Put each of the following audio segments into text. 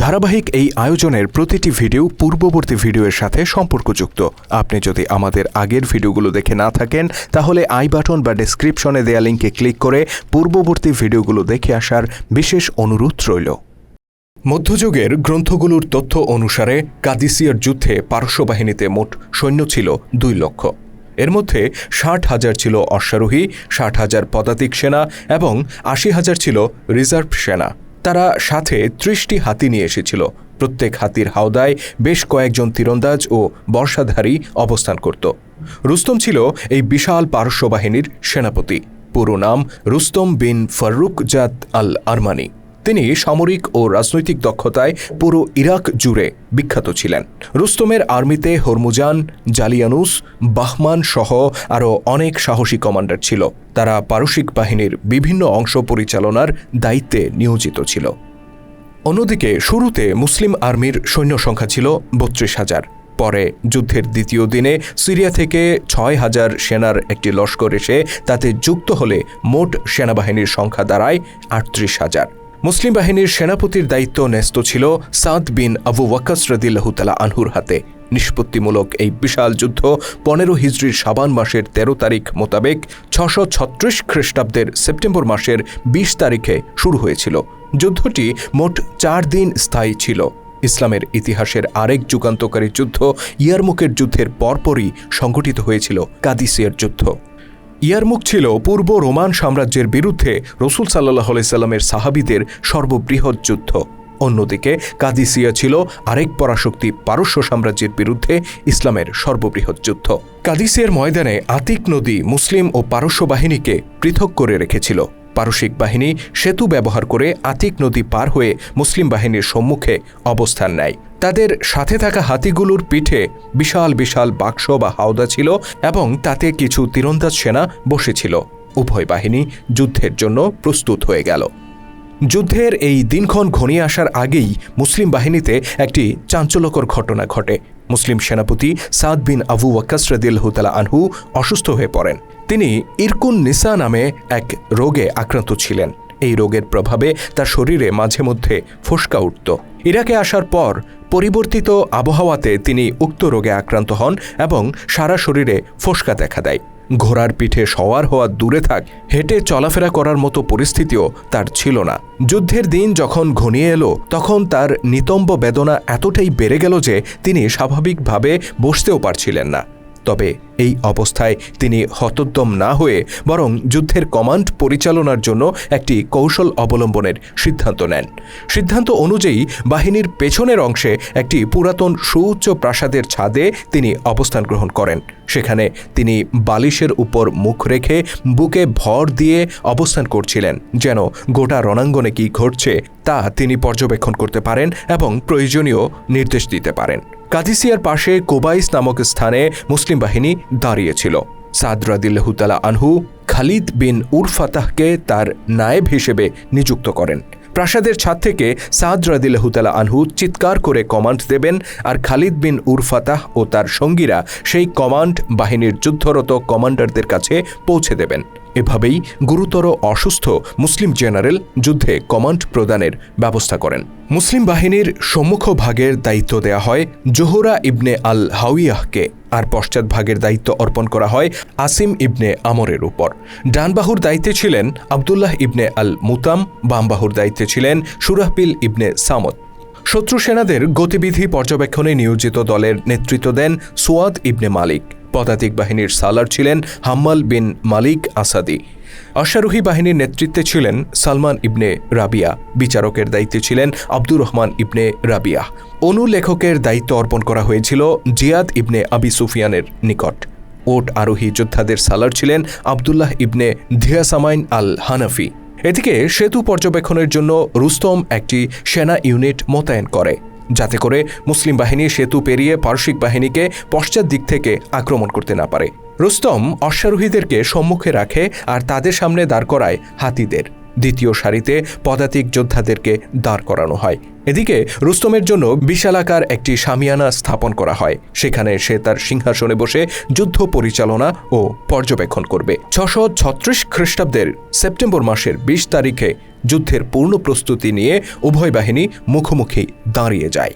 ধারাবাহিক এই আয়োজনের প্রতিটি ভিডিও পূর্ববর্তী ভিডিওর সাথে সম্পর্কযুক্ত। আপনি যদি আমাদের আগের ভিডিওগুলো দেখে না থাকেন, তাহলে আই বাটন বা ডেসক্রিপশনে দেয়া লিঙ্কে ক্লিক করে পূর্ববর্তী ভিডিওগুলো দেখে আসার বিশেষ অনুরোধ রইল। মধ্যযুগের গ্রন্থগুলোর তথ্য অনুসারে কাদিসিয়ার যুদ্ধে পারস্য বাহিনীতে মোট সৈন্য ছিল দুই লক্ষ। এর মধ্যে ষাট হাজার ছিল অশ্বারোহী, ষাট হাজার পদাতিক সেনা এবং আশি হাজার ছিল রিজার্ভ সেনা। তারা সাথে ত্রিশটি হাতি নিয়ে এসেছিল। প্রত্যেক হাতির হাওদায় বেশ কয়েকজন তীরন্দাজ ও বর্ষাধারী অবস্থান করত। রুস্তম ছিল এই বিশাল পারস্য বাহিনীর সেনাপতি। পুরো নাম রুস্তম বিন ফারুক জাত আল আরমানি তিনি সামরিক ও রাজনৈতিক দক্ষতায় পুরো ইরাক জুড়ে বিখ্যাত ছিলেন। রুস্তমের আর্মিতে হরমুজান, জালিয়ানুস, বাহমান সহ আরও অনেক সাহসী কমান্ডার ছিল। তারা পারসিক বাহিনীর বিভিন্ন অংশ পরিচালনার দায়িত্বে নিয়োজিত ছিল। অন্যদিকে শুরুতে মুসলিম আর্মির সৈন্য সংখ্যা ছিল বত্রিশ হাজার। পরে যুদ্ধের দ্বিতীয় দিনে সিরিয়া থেকে ছয় হাজার সেনার একটি লস্কর এসে তাতে যুক্ত হলে মোট সেনাবাহিনীর সংখ্যা দাঁড়ায় আটত্রিশ হাজার। মুসলিম বাহিনীর সেনাপতির দায়িত্ব ন্যস্ত ছিল সাদ বিন আবু ওয়াকাস রদিল্লাহুতালা আনহুর হাতে। নিষ্পত্তিমূলক এই বিশাল যুদ্ধ পনেরো হিজড়ির সাবান মাসের ১৩ তারিখ মোতাবেক ছশো ছত্রিশ খ্রিস্টাব্দের সেপ্টেম্বর মাসের ২০ তারিখে শুরু হয়েছিল। যুদ্ধটি মোট চার দিন স্থায়ী ছিল। ইসলামের ইতিহাসের আরেক যুগান্তকারী যুদ্ধ ইয়ারমুকের যুদ্ধের পরপরই সংঘটিত হয়েছিল কাদিসিয়ার যুদ্ধ। ইয়ারমুক ছিল পূর্ব রোমান সাম্রাজ্যের বিরুদ্ধে রসুল সাল্লাহ সাল্লামের সাহাবিদের সর্ববৃহৎ যুদ্ধ। অন্যদিকে কাদিসিয়া ছিল আরেক পরাশক্তি পারস্য সাম্রাজ্যের বিরুদ্ধে ইসলামের সর্ববৃহৎ যুদ্ধ। কাদিসিয়ার ময়দানে আতিক নদী মুসলিম ও পারস্য বাহিনীকে পৃথক করে রেখেছিল। পারসিক বাহিনী সেতু ব্যবহার করে আতিক নদী পার হয়ে মুসলিম বাহিনীর সম্মুখে অবস্থান নেয়। তাদের সাথে থাকা হাতিগুলোর পিঠে বিশাল বিশাল বাক্স বা হাওদা ছিল এবং তাতে কিছু তীরন্দাজ সেনা বসেছিল। উভয় বাহিনী যুদ্ধের জন্য প্রস্তুত হয়ে গেল। যুদ্ধের এই দিনক্ষণ ঘনিয়ে আসার আগেই মুসলিম বাহিনীতে একটি চাঞ্চল্যকর ঘটনা ঘটে। মুসলিম সেনাপতি সাদ বিন আবু ওয়াক্কাস হুতালা আনহু অসুস্থ হয়ে পড়েন। তিনি ইরকুন নিসা নামে এক রোগে আক্রান্ত ছিলেন। এই রোগের প্রভাবে তার শরীরে মাঝে মধ্যে ফোসকা উঠত। ইরাকে আসার পর পরিবর্তিত আবহাওয়াতে তিনি উক্ত রোগে আক্রান্ত হন এবং সারা শরীরে ফোসকা দেখা দেয়। ঘোড়ার পিঠে সওয়ার হওয়া দূরে থাক, হেঁটে চলাফেরা করার মতো পরিস্থিতিও তার ছিল না। যুদ্ধের দিন যখন ঘনিয়ে এলো, তখন তার নিতম্ব বেদনা এতটাই বেড়ে গেল যে তিনি স্বাভাবিকভাবে বসতেও পারছিলেন না। তবে এই অবস্থায় তিনি হতোদ্যম না হয়ে বরং যুদ্ধের কমান্ড পরিচালনার জন্য একটি কৌশল অবলম্বনের সিদ্ধান্ত নেন। সিদ্ধান্ত অনুযায়ী বাহিনীর পেছনের অংশে একটি পুরাতন সুউচ্চ প্রাসাদের ছাদে তিনি অবস্থান গ্রহণ করেন। সেখানে তিনি বালিশের উপর মুখ রেখে বুকে ভর দিয়ে অবস্থান করছিলেন, যেন গোটা রণাঙ্গনে কি ঘটছে তা তিনি পর্যবেক্ষণ করতে পারেন এবং প্রয়োজনীয় নির্দেশ দিতে পারেন। কাদিসিয়ার পাশে কোবাইস নামক স্থানে মুসলিম বাহিনী দাঁড়িয়েছিল। সাদ রাদিল্লাহুতালা আনহু খালিদ বিন উরফাতাহকে তার নায়েব হিসেবে নিযুক্ত করেন। প্রাসাদের ছাদ থেকে সাদ আনহু চিৎকার করে কমান্ড দেবেন আর খালিদ বিন উরফাতাহ ও তার সঙ্গীরা সেই কমান্ড বাহিনীর যুদ্ধরত কমান্ডারদের কাছে পৌঁছে দেবেন। এভাবেই গুরুতর অসুস্থ মুসলিম জেনারেল যুদ্ধে কমান্ড প্রদানের ব্যবস্থা করেন। মুসলিম বাহিনীর সম্মুখ ভাগের দায়িত্ব দেয়া হয় জোহরা ইবনে আল হাউইয়াহকে আর পশ্চাৎ ভাগের দায়িত্ব অর্পণ করা হয় আসিম ইবনে আমরের উপর। ডানবাহুর দায়িত্বে ছিলেন আবদুল্লাহ ইবনে আল মুতাম বামবাহুর দায়িত্বে ছিলেন সুরাহবিল ইবনে সামদ শত্রু সেনাদের গতিবিধি পর্যবেক্ষণে নিয়োজিত দলের নেতৃত্ব দেন সোয়াদ ইবনে মালিক। পদাতিক বাহিনীর সালার ছিলেন হাম্মাল বিন মালিক আসাদি। অশ্বারোহী বাহিনীর নেতৃত্বে ছিলেন সালমান ইবনে রাবিয়া। বিচারকের দায়িত্বে ছিলেন আব্দুর রহমান ইবনে রাবিয়া। অনুলেখকের দায়িত্ব অর্পণ করা হয়েছিল জিয়াদ ইবনে আবি সুফিয়ানের নিকট। ওট আরোহী যোদ্ধাদের সালার ছিলেন আবদুল্লাহ ইবনে ধিয়াসামাইন আল হানাফি এদিকে সেতু পর্যবেক্ষণের জন্য রুস্তম একটি সেনা ইউনিট মোতায়েন করে, যাতে করে মুসলিম বাহিনী সেতু পেরিয়ে পারসিক বাহিনীকে পশ্চাৎ দিক থেকে আক্রমণ করতে না পারে। রুস্তম অশ্বারোহীদেরকে সম্মুখে রাখে আর তাদের সামনে দাঁড় করায় হাতিদের। দ্বিতীয় সারিতে পদাতিক যোদ্ধাদেরকে দাঁড় করানো হয়। এদিকে রুস্তমের জন্য বিশালাকার একটি সামিয়ানা স্থাপন করা হয়। সেখানে সে তার সিংহাসনে বসে যুদ্ধ পরিচালনা ও পর্যবেক্ষণ করবে। ছশো ছত্রিশ খ্রিস্টাব্দের সেপ্টেম্বর মাসের বিশ তারিখে যুদ্ধের পূর্ণ প্রস্তুতি নিয়ে উভয় বাহিনী মুখোমুখি দাঁড়িয়ে যায়।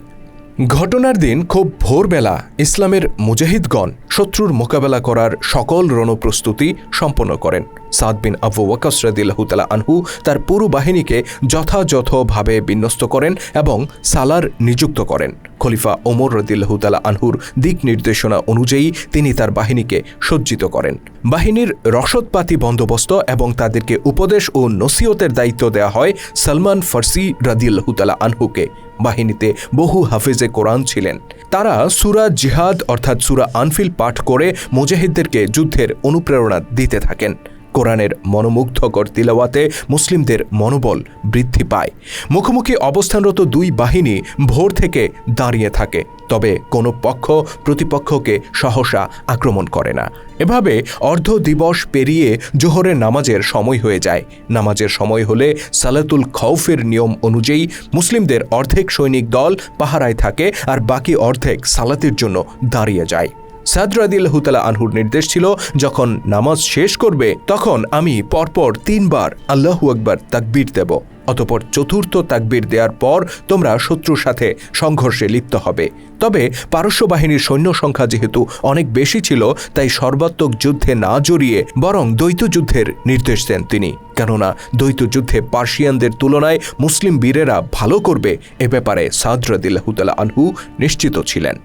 ঘটনার দিন খুব ভোরবেলা ইসলামের মুজাহিদগণ শত্রুর মোকাবেলা করার সকল রণপ্রস্তুতি সম্পন্ন করেন। সাদ বিন আবু ওয়াকাস রাদিল্লাহুতালা আনহু তার পুরো বাহিনীকে যথাযথভাবে বিন্যস্ত করেন এবং সালার নিযুক্ত করেন। খলিফা ওমর রদিল্লাহুতালা আনহুর দিক নির্দেশনা অনুযায়ী তিনি তার বাহিনীকে সজ্জিত করেন। বাহিনীর রসদপাতি বন্দোবস্ত এবং তাদেরকে উপদেশ ও নসিহতের দায়িত্ব দেওয়া হয় সলমান ফার্সি রাদিল্লাহুতালা আনহুকে। বাহিনীতে বহু হাফেজে কোরআন ছিলেন। তারা সুরা জিহাদ অর্থাৎ সুরা আনফিল পাঠ করে মুজাহিদদেরকে যুদ্ধের অনুপ্রেরণা দিতে থাকেন। কোরআনের মনোমুগ্ধকর তিলাওয়াতে মুসলিমদের মনোবল বৃদ্ধি পায়। মুখোমুখি অবস্থানরত দুই বাহিনী ভোর থেকে দাঁড়িয়ে থাকে, তবে কোনো পক্ষ প্রতিপক্ষকে সহসা আক্রমণ করে না। এভাবে অর্ধ দিবস পেরিয়ে জোহরের নামাজের সময় হয়ে যায়। নামাজের সময় হলে সালাতুল খৌফের নিয়ম অনুযায়ী মুসলিমদের অর্ধেক সৈনিক দল পাহারায় থাকে আর বাকি অর্ধেক সালাতের জন্য দাঁড়িয়ে যায়। সাদরাদিল্লাহুতালা আনহুর নির্দেশ ছিল, যখন নামাজ শেষ করবে, তখন আমি পরপর তিনবার আল্লাহু আকবার তাকবীর দেব। অতপর চতুর্থ তাকবীর দেওয়ার পর তোমরা শত্রুর সাথে সংঘর্ষে লিপ্ত হবে। তবে পারস্য বাহিনীর সৈন্য সংখ্যা যেহেতু অনেক বেশি ছিল, তাই সর্বাত্মক যুদ্ধে না জড়িয়ে বরং দ্বৈত যুদ্ধের নির্দেশ দেন তিনি। কেননা দ্বৈত যুদ্ধে পার্সিয়ানদের তুলনায় মুসলিম বীরেরা ভালো করবে, এ ব্যাপারে সাদরাদিল্লাহুতালা আনহু নিশ্চিত ছিলেন।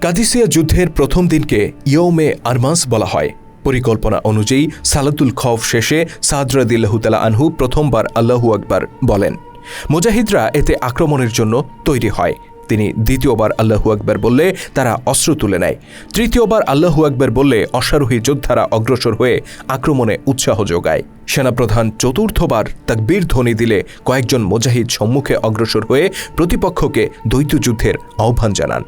কাদিসিয়া যুদ্ধের প্রথম দিনকে ইয়ৌমে আরমাস বলা হয়। পরিকল্পনা অনুযায়ী সালাতুল খফ শেষে সাদরাদিল্লাহুতালা আনহু প্রথমবার আল্লাহু আকবার বলেন। মুজাহিদরা এতে আক্রমণের জন্য তৈরি হয়। তিনি দ্বিতীয়বার আল্লাহু আকবার বললে তারা অস্ত্র তুলে নেয়। তৃতীয়বার আল্লাহু আকবার বললে অশ্বারোহী যোদ্ধারা অগ্রসর হয়ে আক্রমণে উৎসাহ যোগায়। সেনাপ্রধান চতুর্থবার তাকবীর ধ্বনি দিলে কয়েকজন মুজাহিদ সম্মুখে অগ্রসর হয়ে প্রতিপক্ষকে দ্বৈত যুদ্ধের আহ্বান জানান।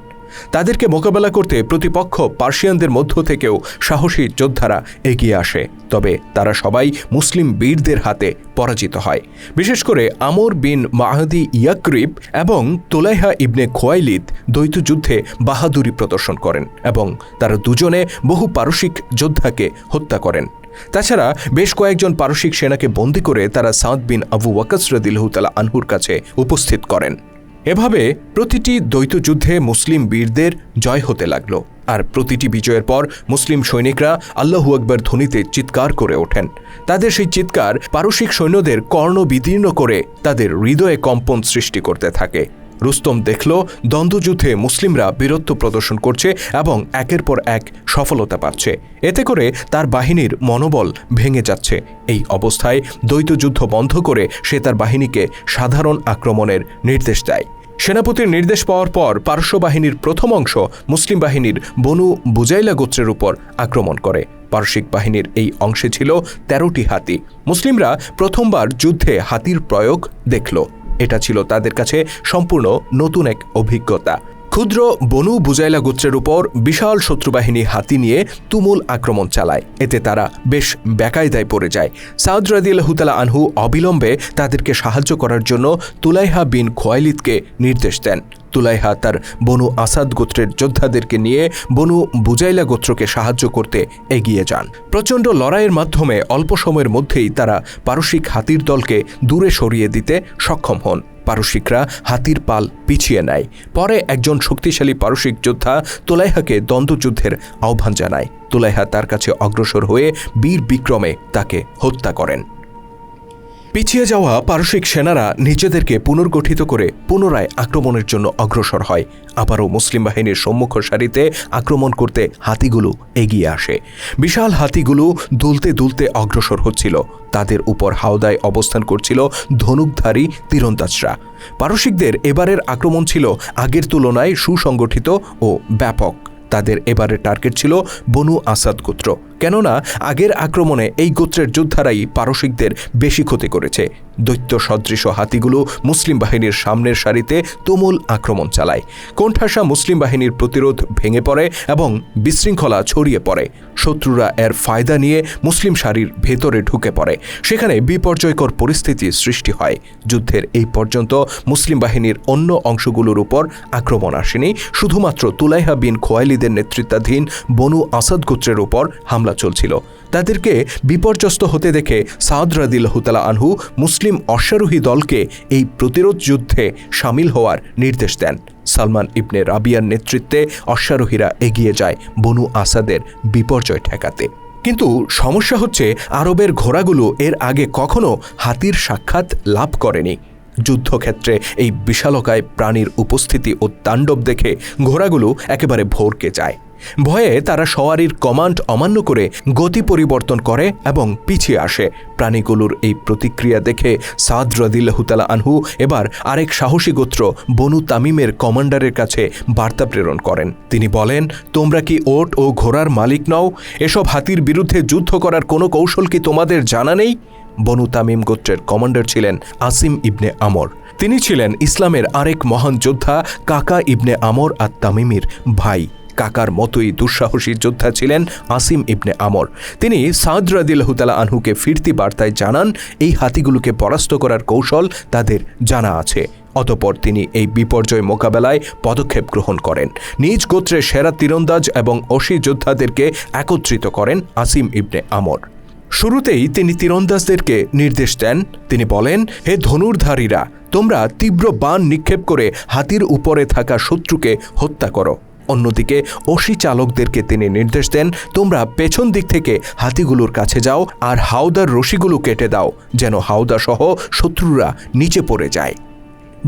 তাদেরকে মোকাবেলা করতে প্রতিপক্ষ পার্সিয়ানদের মধ্য থেকেও সাহসী যোদ্ধারা এগিয়ে আসে। তবে তারা সবাই মুসলিম বীরদের হাতে পরাজিত হয়। বিশেষ করে আমর বিন মাহাদি ইয়াকরিব এবং তোলাইহা ইবনে খোয়াইলিদ দ্বৈত যুদ্ধে বাহাদুরি প্রদর্শন করেন এবং তারা দুজনে বহু পারসিক যোদ্ধাকে হত্যা করেন। তাছাড়া বেশ কয়েকজন পারসিক সেনাকে বন্দী করে তারা সাদ বিন আবু ওয়াকাস রদিল্লাহুতালা আনহুর কাছে উপস্থিত করেন। এভাবে প্রতিটি দ্বৈত যুদ্ধে মুসলিম বীরদের জয় হতে লাগল। আর প্রতিটি বিজয়ের পর মুসলিম সৈনিকরা আল্লাহু আকবর ধ্বনিতে চিৎকার করে ওঠেন। তাদের সেই চিৎকার পারসিক সৈন্যদের কর্ণ বিদীর্ণ করে তাদের হৃদয়ে কম্পন সৃষ্টি করতে থাকে। রুস্তম দেখল, দ্বন্দ্বযুদ্ধে মুসলিমরা বীরত্ব প্রদর্শন করছে এবং একের পর এক সফলতা পাচ্ছে। এতে করে তার বাহিনীর মনোবল ভেঙে যাচ্ছে। এই অবস্থায় দ্বৈত যুদ্ধ বন্ধ করে সে তার বাহিনীকে সাধারণ আক্রমণের নির্দেশ দেয়। সেনাপতির নির্দেশ পাওয়ার পর পারস্য বাহিনীর প্রথম অংশ মুসলিম বাহিনীর বনু বুজাইলা গোত্রের উপর আক্রমণ করে। পার্শ্বিক বাহিনীর এই অংশে ছিল তেরোটি হাতি। মুসলিমরা প্রথমবার যুদ্ধে হাতির প্রয়োগ দেখল। এটা ছিল তাদের কাছে সম্পূর্ণ নতুন এক অভিজ্ঞতা। ক্ষুদ্র বনু বুজাইলা গোত্রের উপর বিশাল শত্রুবাহিনী হাতি নিয়ে তুমুল আক্রমণ চালায়। এতে তারা বেশ বেকায়দায় পড়ে যায়। সাউদ রাদিয়াল্লাহুতালা আনহু অবিলম্বে তাদেরকে সাহায্য করার জন্য তুলাইহা বিন খোয়াইলিদকে নির্দেশ দেন। তুলাইহা তার বনু আসাদ গোত্রের যোদ্ধাদেরকে নিয়ে বনু বুজাইলা গোত্রকে সাহায্য করতে এগিয়ে যান। প্রচণ্ড লড়াইয়ের মাধ্যমে অল্প সময়ের মধ্যেই তারা পারসিক হাতির দলকে দূরে সরিয়ে দিতে সক্ষম হন। পারসিকরা হাতির পাল পিছিয়ে নেয়। পরে একজন শক্তিশালী পারসিক যোদ্ধা তোলাইহাকে দ্বন্দ্বযুদ্ধের আহ্বান জানায়। তোলাইহা তার কাছে অগ্রসর হয়ে বীর বিক্রমে তাকে হত্যা করেন। পিছিয়ে যাওয়া পারসিক সেনারা নিজেদেরকে পুনর্গঠিত করে পুনরায় আক্রমণের জন্য অগ্রসর হয়। আবারও মুসলিম বাহিনীর সম্মুখ সারিতে আক্রমণ করতে হাতিগুলো এগিয়ে আসে। বিশাল হাতিগুলো দুলতে দুলতে অগ্রসর হচ্ছিল। তাদের উপর হাওদায় অবস্থান করছিল ধনুকধারী তীরন্দাজরা। পারসিকদের এবারের আক্রমণ ছিল আগের তুলনায় সুসংগঠিত ও ব্যাপক। তাদের এবারের টার্গেট ছিল বনু আসাদ গোত্র। কেননা আগের আক্রমণে এই গোত্রের যোদ্ধারাই পারসিকদের বেশি ক্ষতি করেছে। দৈত্য সদৃশ হাতিগুলো মুসলিম বাহিনীর সামনের সারিতে তুমুল আক্রমণ চালায়। কোণঠাসা মুসলিম বাহিনীর প্রতিরোধ ভেঙে পড়ে এবং বিশৃঙ্খলা ছড়িয়ে পড়ে। শত্রুরা এর ফায়দা নিয়ে মুসলিম সারির ভেতরে ঢুকে পড়ে। সেখানে বিপর্যয়কর পরিস্থিতি সৃষ্টি হয়। যুদ্ধের এই পর্যন্ত মুসলিম বাহিনীর অন্য অংশগুলোর উপর আক্রমণ আসেনি। শুধুমাত্র তুলাইহা বিন খোয়াইলিদের নেতৃত্বাধীন বনু আসাদ গোত্রের উপর হামলা চলছিল। তাদেরকে বিপর্যস্ত হতে দেখে সাদ রাদিল হুতালা আনহু মুসলিম অশ্বারোহী দলকে এই প্রতিরোধ যুদ্ধে সামিল হওয়ার নির্দেশ দেন। সালমান ইবনে রাবিয়ার নেতৃত্বে অশ্বারোহীরা এগিয়ে যায় বনু আসাদের বিপর্যয় ঠেকাতে। কিন্তু সমস্যা হচ্ছে আরবের ঘোড়াগুলো এর আগে কখনো হাতির সাক্ষাৎ লাভ করেনি। যুদ্ধক্ষেত্রে এই বিশালকায় প্রাণীর উপস্থিতি ও তাণ্ডব দেখে ঘোড়াগুলো একেবারে ভোরকে যায়। ভয়ে তারা সওয়ারির কমান্ড অমান্য করে গতি পরিবর্তন করে এবং পিছিয়ে আসে। প্রাণীগুলোর এই প্রতিক্রিয়া দেখে সাদ রদিল্লাহুতালা আনহু এবার আরেক সাহসী গোত্র বনু তামিমের কমান্ডারের কাছে বার্তা প্রেরণ করেন। তিনি বলেন, তোমরা কি ওট ও ঘোড়ার মালিক নও? এসব হাতির বিরুদ্ধে যুদ্ধ করার কোনো কৌশল কি তোমাদের জানা নেই? বনু তামিম গোত্রের কমান্ডার ছিলেন আসিম ইবনে আমর। তিনি ছিলেন ইসলামের আরেক মহান যোদ্ধা কাকা ইবনে আমর আর তামিমির ভাই। কাকার মতোই দুঃসাহসী যোদ্ধা ছিলেন আসিম ইবনে আমর। তিনি সাদ রাদিল্লাহুতালা আনহুকে ফিরতি বার্তায় জানান, এই হাতিগুলোকে পরাস্ত করার কৌশল তাদের জানা আছে। অতপর তিনি এই বিপর্যয় মোকাবেলায় পদক্ষেপ গ্রহণ করেন। নিজ গোত্রের সেরা তীরন্দাজ এবং অসি যোদ্ধাদেরকে একত্রিত করেন আসিম ইবনে আমর। শুরুতেই তিনি তীরন্দাজদেরকে নির্দেশ দেন। তিনি বলেন, হে ধনুর্ধারীরা, তোমরা তীব্র বান নিক্ষেপ করে হাতির উপরে থাকা শত্রুকে হত্যা করো। অন্যদিকে অসি চালকদেরকে তিনি নির্দেশ দেন, তোমরা পেছন দিক থেকে হাতিগুলোর কাছে যাও আর হাওদার রশিগুলো কেটে দাও, যেন হাওদা সহ শত্রুরা নিচে পড়ে যায়।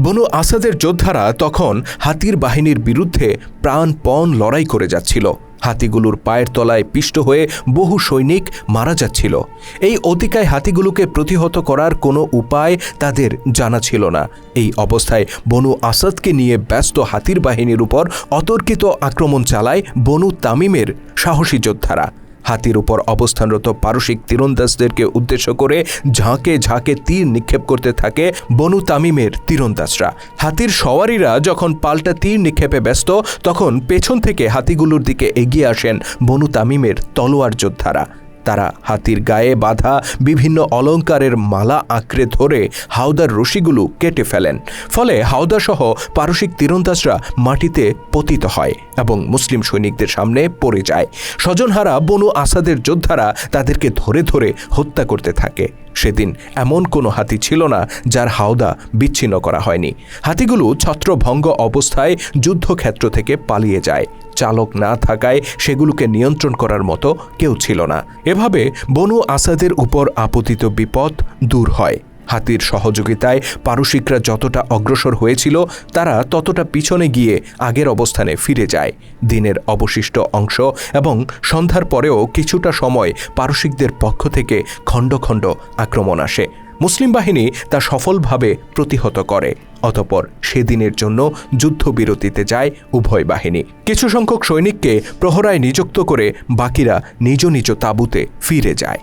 বনু আসাদের যোদ্ধারা তখন হাতির বাহিনীর বিরুদ্ধে প্রাণপণ লড়াই করে যাচ্ছিল। হাতিগুলোর পায়ের তলায় পিষ্ট হয়ে বহু সৈনিক মারা যাচ্ছিল। এই অতিকায় হাতিগুলোকে প্রতিহত করার কোনো উপায় তাদের জানা ছিল না। এই অবস্থায় বনু আসাদকে নিয়ে ব্যস্ত হাতির বাহিনীর উপর অতর্কিত আক্রমণ চালায় বনু তামিমের সাহসী যোদ্ধারা। হাতির উপর অবস্থানরত পারসিক তীরন্দাজদেরকে উদ্দেশ্য করে ঝাঁকে ঝাঁকে তীর নিক্ষেপ করতে থাকে বনু তামিমের তীরন্দাজরা। হাতির সওয়ারিরা যখন পাল্টা তীর নিক্ষেপে ব্যস্ত, তখন পেছন থেকে হাতিগুলোর দিকে এগিয়ে আসেন বনু তামিমের তলোয়ার যোদ্ধারা। তারা হাতির গায়ে বাঁধা বিভিন্ন অলঙ্কারের মালা আঁকড়ে ধরে হাওদার রশিগুলো কেটে ফেলেন। ফলে হাওদাসহ পারসিক তীরন্দাজরা মাটিতে পতিত হয় এবং মুসলিম সৈনিকদের সামনে পড়ে যায়। স্বজনহারা বনু আসাদের যোদ্ধারা তাদেরকে ধরে ধরে হত্যা করতে থাকে। সেদিন এমন কোনো হাতি ছিল না যার হাওদা বিচ্ছিন্ন করা হয়নি। হাতিগুলো ছত্রভঙ্গ অবস্থায় যুদ্ধক্ষেত্র থেকে পালিয়ে যায়। চালক না থাকায় সেগুলোকে নিয়ন্ত্রণ করার মতো কেউ ছিল না। এভাবে বনু আসাদের উপর আপতিত বিপদ দূর হয়। হাতির সহযোগিতায় পারসিকরা যতটা অগ্রসর হয়েছিল, তারা ততটা পিছনে গিয়ে আগের অবস্থানে ফিরে যায়। দিনের অবশিষ্ট অংশ এবং সন্ধ্যার পরেও কিছুটা সময় পারসিকদের পক্ষ থেকে খণ্ড খণ্ড আক্রমণ আসে। মুসলিম বাহিনী তা সফলভাবে প্রতিহত করে। অতপর সেদিনের জন্য যুদ্ধবিরতিতে যায় উভয় বাহিনী। কিছু সংখ্যক সৈনিককে প্রহরায় নিযুক্ত করে বাকিরা নিজ নিজ তাঁবুতে ফিরে যায়।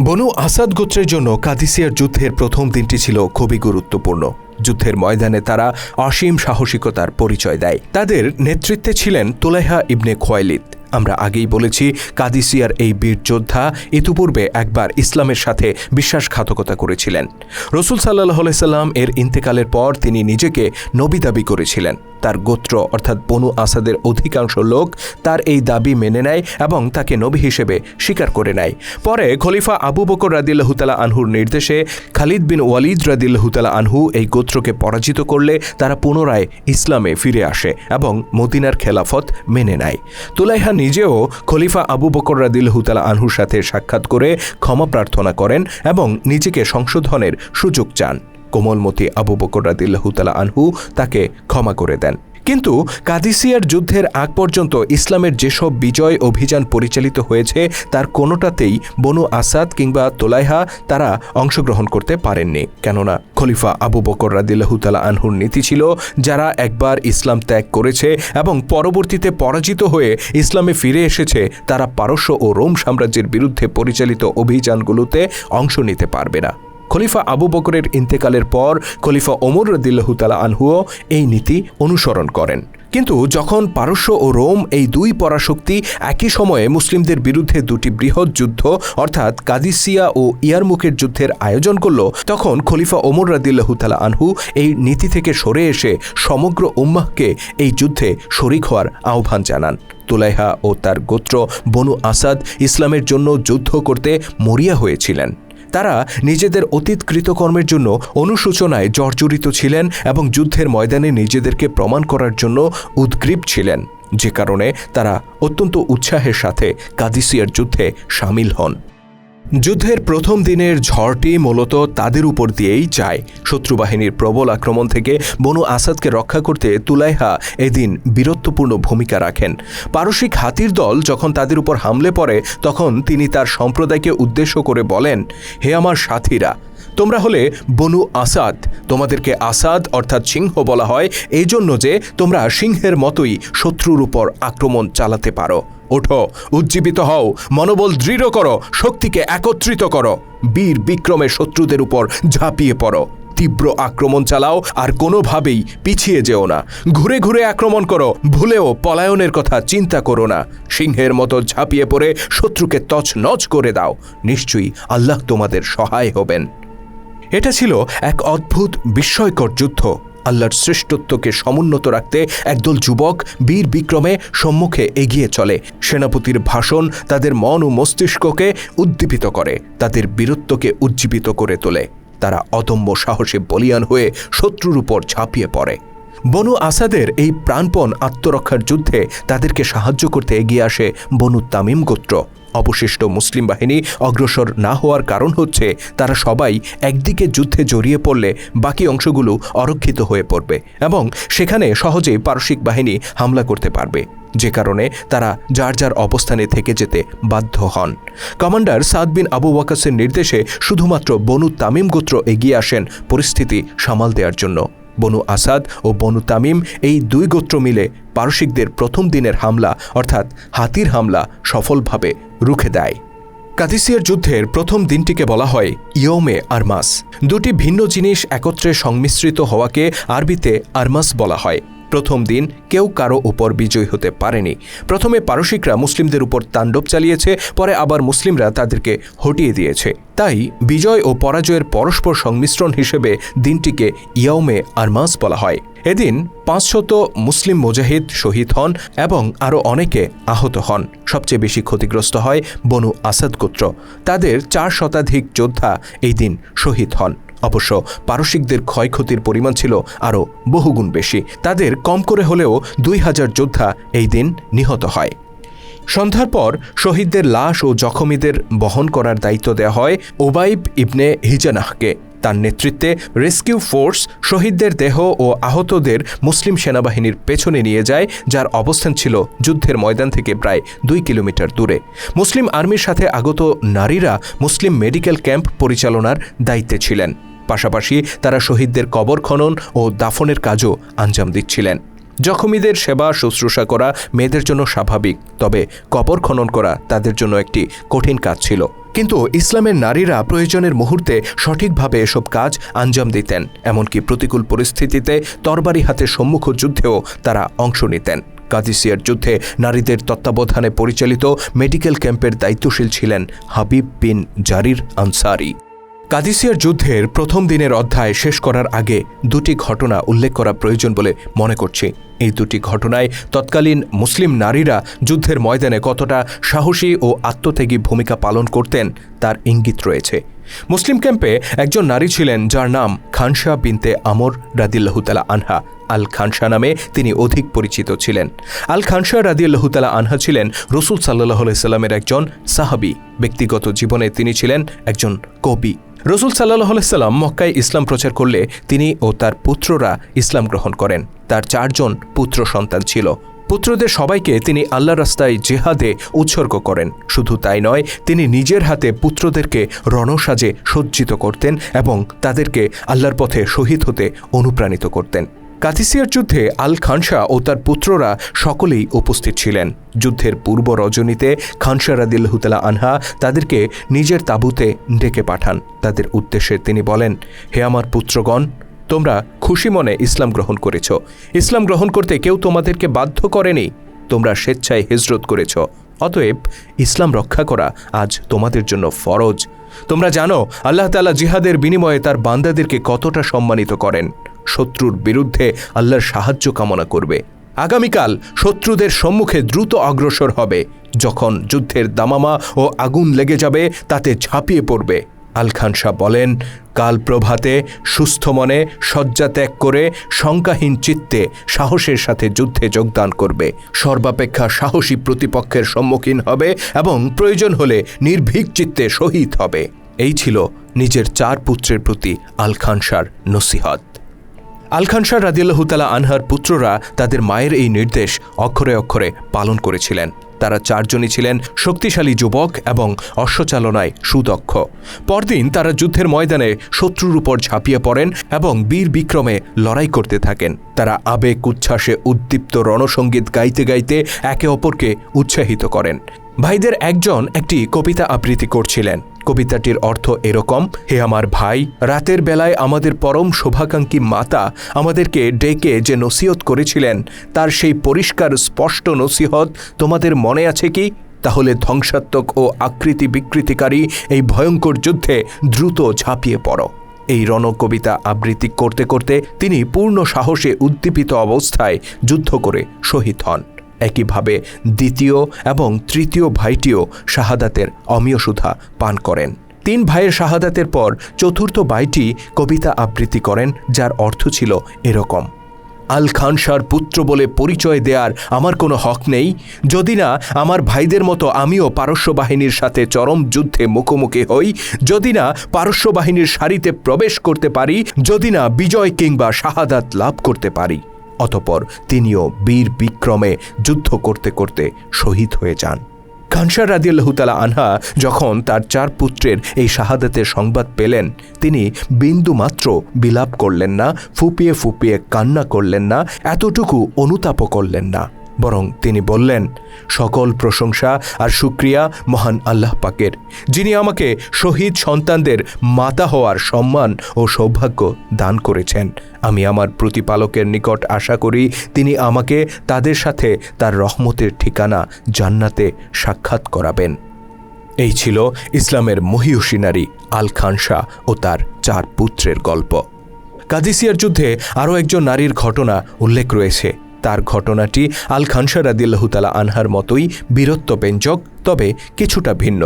বনু আসাদ গোত্রের জন্য কাদিসিয়ার যুদ্ধের প্রথম দিনটি ছিল খুবই গুরুত্বপূর্ণ। যুদ্ধের ময়দানে তারা অসীম সাহসিকতার পরিচয় দেয়। তাদের নেতৃত্বে ছিলেন তোলাইহা ইবনে খোয়াইলিদ। আমরা আগেই বলেছি, কাদিসিয়ার এই বীর যোদ্ধা ইতিপূর্বে একবার ইসলামের সাথে বিশ্বাসঘাতকতা করেছিলেন। রসুল সাল্লাহ সাল্লাম এর ইন্তেকালের পর তিনি নিজেকে নবী দাবি করেছিলেন। তার গোত্র, অর্থাৎ বনু আসাদের অধিকাংশ লোক তার এই দাবি মেনে নেয় এবং তাকে নবী হিসেবে স্বীকার করে নেয়। পরে খলিফা আবু বকর রাদিল্লাহুতালা আনহুর নির্দেশে খালিদ বিন ওয়ালিদ রাদিল্লাহুতালা আনহু এই গোত্রকে পরাজিত করলে তারা পুনরায় ইসলামে ফিরে আসে এবং মদিনার খেলাফত মেনে নেয়। তুলাইহা নিজেও খলিফা আবু বকর রাদিল্লাহুতালা আনহুর সাথে সাক্ষাৎ করে ক্ষমা প্রার্থনা করেন এবং নিজেকে সংশোধনের সুযোগ চান। কোমলমতি আবু বকর রাদিল্লাহুতালা আনহু তাকে ক্ষমা করে দেন। কিন্তু কাদিসিয়ার যুদ্ধের আগ পর্যন্ত ইসলামের যেসব বিজয় অভিযান পরিচালিত হয়েছে, তার কোনোটাতেই বনু আসাদ কিংবা তোলাইহা তারা অংশগ্রহণ করতে পারেননি। কেননা খলিফা আবু বকর রাদিল্লাহুতালা আনহুর নীতি ছিল, যারা একবার ইসলাম ত্যাগ করেছে এবং পরবর্তীতে পরাজিত হয়ে ইসলামে ফিরে এসেছে, তারা পারস্য ও রোম সাম্রাজ্যের বিরুদ্ধে পরিচালিত অভিযানগুলোতে অংশ নিতে পারবে না। খলিফা আবু বকরের ইন্তেকালের পর খলিফা ওমর রদিল্লাহুতালা আনহুও এই নীতি অনুসরণ করেন। কিন্তু যখন পারস্য ও রোম এই দুই পরাশক্তি একই সময়ে মুসলিমদের বিরুদ্ধে দুটি বৃহৎ যুদ্ধ, অর্থাৎ কাদিসিয়া ও ইয়ারমুখের যুদ্ধের আয়োজন করল, তখন খলিফা ওমর রাদিল্লাহুতালা আনহু এই নীতি থেকে সরে এসে সমগ্র উম্মাহকে এই যুদ্ধে শরিক হওয়ার আহ্বান জানান। তুলাইহা ও তার গোত্র বনু আসাদ ইসলামের জন্য যুদ্ধ করতে মরিয়া হয়েছিলেন। তারা নিজেদের অতীত কৃতকর্মের জন্য অনুশোচনায় জর্জরিত ছিলেন এবং যুদ্ধের ময়দানে নিজেদেরকে প্রমাণ করার জন্য উদ্গ্রীব ছিলেন। যে কারণে তারা অত্যন্ত উৎসাহের সাথে কাদিসিয়ার যুদ্ধে সামিল হন। যুদ্ধের প্রথম দিনের ঝড়টি মূলত তাদের উপর দিয়েই যায়। শত্রুবাহিনীর প্রবল আক্রমণ থেকে বনু আসাদকে রক্ষা করতে তুলাইহা এদিন বীরত্বপূর্ণ ভূমিকা রাখেন। পারসিক হাতির দল যখন তাদের উপর হামলে পড়ে, তখন তিনি তার সম্প্রদায়কে উদ্দেশ্য করে বলেন, হে আমার সাথীরা তোমরা হলে বনু আসাদ। তোমাদেরকে আসাদ অর্থাৎ সিংহ বলা হয়। এই জন্য যে তোমরা সিংহের মতোই শত্রুর উপর আক্রমণ চালাতে পারো। ওঠো, উজ্জীবিত হও, মনোবল দৃঢ় করো, শক্তিকে একত্রিত করো। বীর বিক্রমে শত্রুদের উপর ঝাঁপিয়ে পড়ো। তীব্র আক্রমণ চালাও আর কোনোভাবেই পিছিয়ে যেও না। ঘুরে ঘুরে আক্রমণ করো, ভুলেও পলায়নের কথা চিন্তা করো না। সিংহের মতো ঝাঁপিয়ে পড়ে শত্রুকে তছনছ করে দাও। নিশ্চয়ই আল্লাহ তোমাদের সহায় হবেন। এটা ছিল এক অদ্ভুত বিস্ময়কর যুদ্ধ। আল্লাহর শ্রেষ্ঠত্বকে সমুন্নত রাখতে একদল যুবক বীর বিক্রমে সম্মুখে এগিয়ে চলে। সেনাপতির ভাষণ তাদের মন ও মস্তিষ্ককে উদ্দীপিত করে, তাদের বীরত্বকে উজ্জীবিত করে তোলে। তারা অদম্য সাহসে বলিয়ান হয়ে শত্রুর উপর ঝাঁপিয়ে পড়ে। বনু আসাদের এই প্রাণপণ আত্মরক্ষার যুদ্ধে তাদেরকে সাহায্য করতে এগিয়ে আসে বনু তামিম গোত্র। অবশিষ্ট মুসলিম বাহিনী অগ্রসর না হওয়ার কারণ হচ্ছে তারা সবাই একদিকে যুদ্ধে জড়িয়ে পড়লে বাকি অংশগুলো অরক্ষিত হয়ে পড়বে এবং সেখানে সহজেই পারসিক বাহিনী হামলা করতে পারবে। যে কারণে তারা যার যার অবস্থানে থেকে যেতে বাধ্য হন। কমান্ডার সাদ বিন আবু ওয়াকাসের নির্দেশে শুধুমাত্র বনু তামিম গোত্র এগিয়ে আসেন পরিস্থিতি সামাল দেওয়ার জন্য। বনু আসাদ ও বনু তামিম এই দুই গোত্র মিলে পারসিকদের প্রথম দিনের হামলা, অর্থাৎ হাতির হামলা, সফলভাবে রুখে দেয়। কাদিসিয়ার যুদ্ধের প্রথম দিনটিকে বলা হয় ইয়মে আরমাস। দুটি ভিন্ন জিনিস একত্রে সংমিশ্রিত হওয়াকে আরবিতে আরমাস বলা হয়। প্রথম দিন কেউ কারও উপর বিজয় হতে পারেনি। প্রথমে পারসিকরা মুসলিমদের উপর তাণ্ডব চালিয়েছে, পরে আবার মুসলিমরা তাদেরকে হটিয়ে দিয়েছে। তাই বিজয় ও পরাজয়ের পরস্পর সংমিশ্রণ হিসেবে দিনটিকে ইয়মে আরমাস বলা হয়। এদিন পাঁচশত মুসলিম মুজাহিদ শহীদ হন এবং আরও অনেকে আহত হন। সবচেয়ে বেশি ক্ষতিগ্রস্ত হয় বনু আসাদ গোত্র। তাদের চার শতাধিক যোদ্ধা এই দিন শহীদ হন। অবশ্য পারসিকদের ক্ষয়ক্ষতির পরিমাণ ছিল আরও বহুগুণ বেশি। তাদের কম করে হলেও দুই হাজার যোদ্ধা এই দিন নিহত হয়। সন্ধ্যার পর শহীদদের লাশ ও জখমীদের বহন করার দায়িত্ব দেওয়া হয় ওবাইব ইবনে হিজানাহকে। তার নেতৃত্বে রেস্কিউ ফোর্স শহীদদের দেহ ও আহতদের মুসলিম সেনাবাহিনীর পেছনে নিয়ে যায়, যার অবস্থান ছিল যুদ্ধের ময়দান থেকে প্রায় দুই কিলোমিটার দূরে। মুসলিম আর্মির সাথে আগত নারীরা মুসলিম মেডিকেল ক্যাম্প পরিচালনার দায়িত্বে ছিলেন। পাশাপাশি তারা শহীদদের কবর খনন ও দাফনের কাজও আঞ্জাম দিচ্ছিলেন। জখমীদের সেবা, শুশ্রূষা করা মেয়েদের জন্য স্বাভাবিক, তবে কবর খনন করা তাদের জন্য একটি কঠিন কাজ ছিল। কিন্তু ইসলামের নারীরা প্রয়োজনের মুহূর্তে সঠিকভাবে এসব কাজ আঞ্জাম দিতেন, এমনকি প্রতিকূল পরিস্থিতিতে তরবারি হাতে সম্মুখ যুদ্ধেও তারা অংশ নিতেন। কাদিসিয়ার যুদ্ধে নারীদের তত্ত্বাবধানে পরিচালিত মেডিকেল ক্যাম্পের দায়িত্বশীল ছিলেন হাবিব বিন জারির আনসারি। কাদিসিয়ার যুদ্ধের প্রথম দিনের অধ্যায় শেষ করার আগে দুটি ঘটনা উল্লেখ করা প্রয়োজন বলে মনে করছি। এই দুটি ঘটনায় তৎকালীন মুসলিম নারীরা যুদ্ধের ময়দানে কতটা সাহসী ও আত্মত্যাগী ভূমিকা পালন করতেন তার ইঙ্গিত রয়েছে। মুসলিম ক্যাম্পে একজন নারী ছিলেন যার নাম খানশা বিনতে আমর রাদিল্লাহুতালা আনহা। আল খানশা নামে তিনি অধিক পরিচিত ছিলেন। আল খানশা রাদিয়াল্লাহুতালা আনহা ছিলেন রসুল সাল্লাহ সাল্লামের একজন সাহাবি। ব্যক্তিগত জীবনে তিনি ছিলেন একজন কবি। রসুল সাল্লাহ সাল্লাম মক্কায় ইসলাম প্রচার করলে তিনি ও তার পুত্ররা ইসলাম গ্রহণ করেন। তার চারজন পুত্র সন্তান ছিল। পুত্রদের সবাইকে তিনি আল্লাহ রাস্তায় জেহাদে উৎসর্গ করেন। শুধু তাই নয়, তিনি নিজের হাতে পুত্রদেরকে রণসাজে সজ্জিত করতেন এবং তাদেরকে আল্লাহর পথে শহীদ হতে অনুপ্রাণিত করতেন। কাতিসিয়ার যুদ্ধে আল খানসা ও তার পুত্ররা সকলেই উপস্থিত ছিলেন। যুদ্ধের পূর্ব রজনীতে খানসা রাদিল্লাহুতালা আনহা তাদেরকে নিজের তাঁবুতে ডেকে পাঠান। তাদের উদ্দেশ্যে তিনি বলেন, হে আমার পুত্রগণ, তোমরা খুশি মনে ইসলাম গ্রহণ করেছ। ইসলাম গ্রহণ করতে কেউ তোমাদেরকে বাধ্য করেনি। তোমরা স্বেচ্ছায় হিজরত করেছ। অতএব ইসলাম রক্ষা করা আজ তোমাদের জন্য ফরজ। তোমরা জানো, আল্লাহ তালা জিহাদের বিনিময়ে তার বান্দাদেরকে কতটা সম্মানিত করেন। শত্রুর বিরুদ্ধে আল্লাহর সাহায্য কামনা করবে। আগামীকাল শত্রুদের সম্মুখে দ্রুত অগ্রসর হবে। যখন যুদ্ধের দামামা ও আগুন লেগে যাবে, তাতে ঝাঁপিয়ে পড়বে। আল খান শাহ বলেন, কাল প্রভাতে সুস্থ মনে শয্যা ত্যাগ করে শঙ্কাহীন চিত্তে সাহসের সাথে যুদ্ধে যোগদান করবে। সর্বাপেক্ষা সাহসী প্রতিপক্ষের সম্মুখীন হবে এবং প্রয়োজন হলে নির্ভীক চিত্তে শহীদ হবে। এই ছিল নিজের চার পুত্রের প্রতি আল খান শাহর নসিহত। আলখানসার রাদিয়াল্লাহুতালা আনহার পুত্ররা তাদের মায়ের এই নির্দেশ অক্ষরে অক্ষরে পালন করেছিলেন। তারা চারজনই ছিলেন শক্তিশালী যুবক এবং অশ্বচালনায় সুদক্ষ। পরদিন তারা যুদ্ধের ময়দানে শত্রুর উপর ঝাঁপিয়ে পড়েন এবং বীর বিক্রমে লড়াই করতে থাকেন। তারা আবেগ, উচ্ছ্বাসে উদ্দীপ্ত রণসঙ্গীত গাইতে গাইতে একে অপরকে উৎসাহিত করেন। ভাইদের একজন একটি কবিতা আবৃত্তি করছিলেন। কবিতাটির অর্থ এরকম, হে আমার ভাই, রাতের বেলায় আমাদের পরম শোভাকাঙ্ক্ষী মাতা আমাদেরকে ডেকে যে নসিহত করেছিলেন, তার সেই পরিষ্কার, স্পষ্ট নসিহত তোমাদের মনে আছে কি? তাহলে ধ্বংসাত্মক ও আকৃতি বিকৃতিকারী এই ভয়ঙ্কর যুদ্ধে দ্রুত ঝাঁপিয়ে পড়ো। এই রণকবিতা আবৃত্তি করতে করতে তিনি পূর্ণ সাহসে উদ্দীপিত অবস্থায় যুদ্ধ করে শহীদ হন। একইভাবে দ্বিতীয় এবং তৃতীয় ভাইটিও শাহাদাতের অমীয় সুধা পান করেন। তিন ভাইয়ের শাহাদাতের পর চতুর্থ ভাইটি কবিতা আবৃত্তি করেন, যার অর্থ ছিল এরকম, আল খানসার পুত্র বলে পরিচয় দেওয়ার আমার কোনো হক নেই। যদি না, আমার ভাইদের মতো আমিও পারস্য বাহিনীর সাথে চরম যুদ্ধে মুখোমুখি হই। যদি না, পারস্য বাহিনীর সারিতে প্রবেশ করতে পারি। যদি না, বিজয় কিংবা শাহাদাত লাভ করতে পারি। অতপর তিনিও বীর বিক্রমে যুদ্ধ করতে করতে শহীদ হয়ে যান। খানসার রাদিয়াল্লাহুতালা আনহা যখন তার চার পুত্রের এই শাহাদাতের সংবাদ পেলেন, তিনি বিন্দু মাত্র বিলাপ করলেন না, ফুপিয়ে ফুপিয়ে কান্না করলেন না, এতটুকু অনুতাপও করলেন না। বরং তিনি বললেন, সকল প্রশংসা আর সুক্রিয়া মহান আল্লাহ পাকের, যিনি আমাকে শহীদ সন্তানদের মাতা হওয়ার সম্মান ও সৌভাগ্য দান করেছেন। আমি আমার প্রতিপালকের নিকট আশা করি, তিনি আমাকে তাদের সাথে তার রহমতের ঠিকানা জান্নাতে সাক্ষাৎ করাবেন। এই ছিল ইসলামের মহিউসী নারী আল খান শাহ ও তার চার পুত্রের গল্প। কাদিসিয়ার যুদ্ধে আরও একজন নারীর ঘটনা উল্লেখ রয়েছে। তার ঘটনাটি আল খানসা রাদিল্লাহুতালা আনহার মতোই বীরত্ব ব্যঞ্জক, তবে কিছুটা ভিন্ন।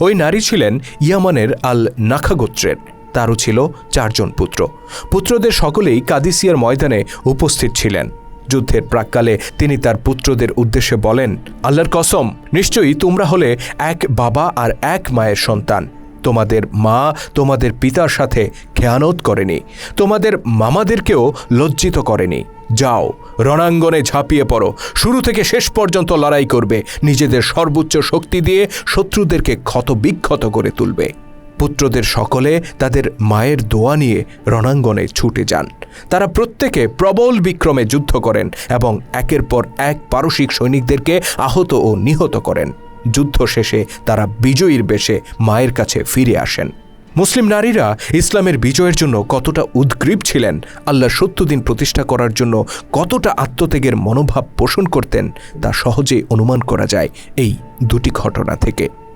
ওই নারী ছিলেন ইয়ামানের আল নাখা গোত্রের। তারও ছিল চারজন পুত্র। পুত্রদের সকলেই কাদিসিয়ার ময়দানে উপস্থিত ছিলেন। যুদ্ধের প্রাককালে তিনি তার পুত্রদের উদ্দেশ্যে বলেন, আল্লাহর কসম, নিশ্চয়ই তোমরা হলে এক বাবা আর এক মায়ের সন্তান। তোমাদের মা তোমাদের পিতার সাথে খেয়ানত করেনি। তোমাদের মামাদেরকেও লজ্জিত করেনি। যাও, রণাঙ্গনে ঝাঁপিয়ে পড়ো। শুরু থেকে শেষ পর্যন্ত লড়াই করবে। নিজেদের সর্বোচ্চ শক্তি দিয়ে শত্রুদেরকে ক্ষতবিক্ষত করে তুলবে। পুত্রদের সকলে তাদের মায়ের দোয়া নিয়ে রণাঙ্গনে ছুটে যান। তারা প্রত্যেকে প্রবল বিক্রমে যুদ্ধ করেন এবং একের পর এক পারসিক সৈনিকদেরকে আহত ও নিহত করেন। যুদ্ধ শেষে তারা বিজয়ীর বেশে মায়ের কাছে ফিরে আসেন। মুসলিম নারীরা ইসলামের বিজয়ের জন্য কতটা উদ্গ্রীব ছিলেন, আল্লাহ সত্যদিন প্রতিষ্ঠা করার জন্য কতটা আত্মত্যাগের মনোভাব পোষণ করতেন, তা সহজেই অনুমান করা যায় এই দুটি ঘটনা থেকে।